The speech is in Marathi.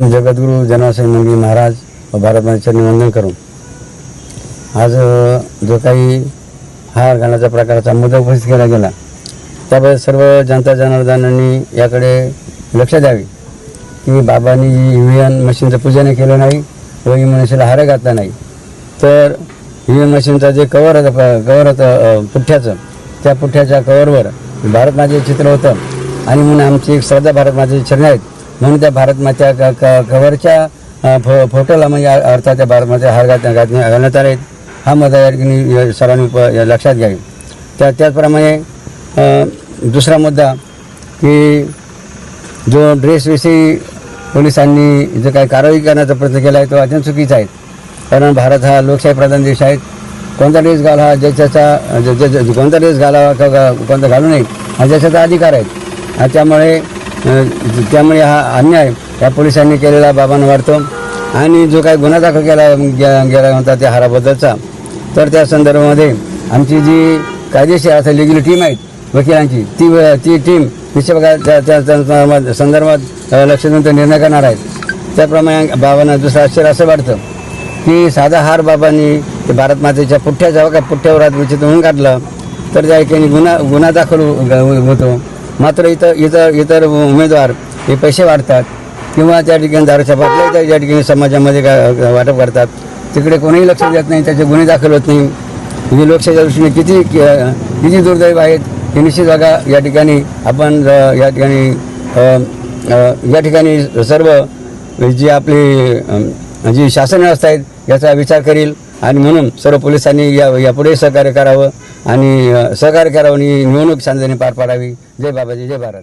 जगद्गुरु जनार्दन मंगी महाराज व भारतमातेचे निवंदन करून आज जो काही हार घालण्याचा प्रकारचा मुद्दा उपस्थित केला गेला त्याबद्दल सर्व जनता जनार्दनांनी याकडे लक्ष द्यावे की बाबांनी ई व्ही एम मशीनचं पूजन केलं नाही व ई मशीनला हार घातला नाही. तर ई व्ही एम जे कवर होतं कवर होतं पुठ्ठ्याचं त्या पुठ्ठ्याच्या कवरवर भारत माझे चित्र होतं. आणि म्हणून आमची एक श्रद्धा माझे चरणी आहेत. म्हणून त्या भारतमाच्या क क कवरच्या फो फोटोला म्हणजे अर्थात त्या भारतमाच्या हार घात घालण्यात आले हा मुद्दा या ठिकाणी सर्वांनी प- लक्षात घ्यावी. त्या त्याचप्रमाणे दुसरा मुद्दा की जो ड्रेसविषयी पोलिसांनी जो काही कारवाई करण्याचा प्रयत्न केला आहे तो अत्यंत चुकीचा आहे. कारण भारत हा लोकशाही प्रधान देश आहे. कोणता ड्रेस घाला हा ज्याच्याचा कोणता ड्रेस घालावा का कोणता घालू नये हा ज्याच्याचा अधिकार आहे. त्यामुळे त्यामुळे हा अन्याय या पोलिसांनी केलेला बाबांना वाढतो आणि जो काही गुन्हा दाखल केला गेला होता त्या हाराबद्दलचा तर त्या संदर्भामध्ये आमची जी कायदेशीर अर्थात लिगल टीम आहेत वकिलांची ती ती टीम विषय त्या त्या संदर्भात लक्ष देऊन ते निर्णय करणार आहेत. त्याप्रमाणे बाबांना दुसरं आश्चर्य असं वाटतं की साधा हार बाबांनी भारत मातेच्या पुठ्ठ्या जेव्हा का पुठ्ठ्यावर विचित म्हणून काढलं तर त्या ठिकाणी गुन्हा गुन्हा दाखल हो- होतो. मात्र इतर इतर इतर उमेदवार हे पैसे वाढतात किंवा त्या ठिकाणी दारूच्या बाटल्या त्या ज्या ठिकाणी समाजामध्ये का- वाटप करतात. तिकडे कोणीही लक्ष देत नाही त्याचे गुन्हे दाखल होत नाही. म्हणजे लोकशाहीच्या दृष्टीने किती किती दुर्दैव आहेत हे निश्चित बघा. या ठिकाणी आपण या ठिकाणी या ठिकाणी सर्व जी आपली जी शासन व्यवस्था आहेत याचा विचार करील. आणि म्हणून सर्व पोलिसांनी या यापुढे सहकार्य करावं. आणि सहकार्य करावं आणि निवडणूक शांततेने पार पाडावी. जय बाबाजी जय भारत.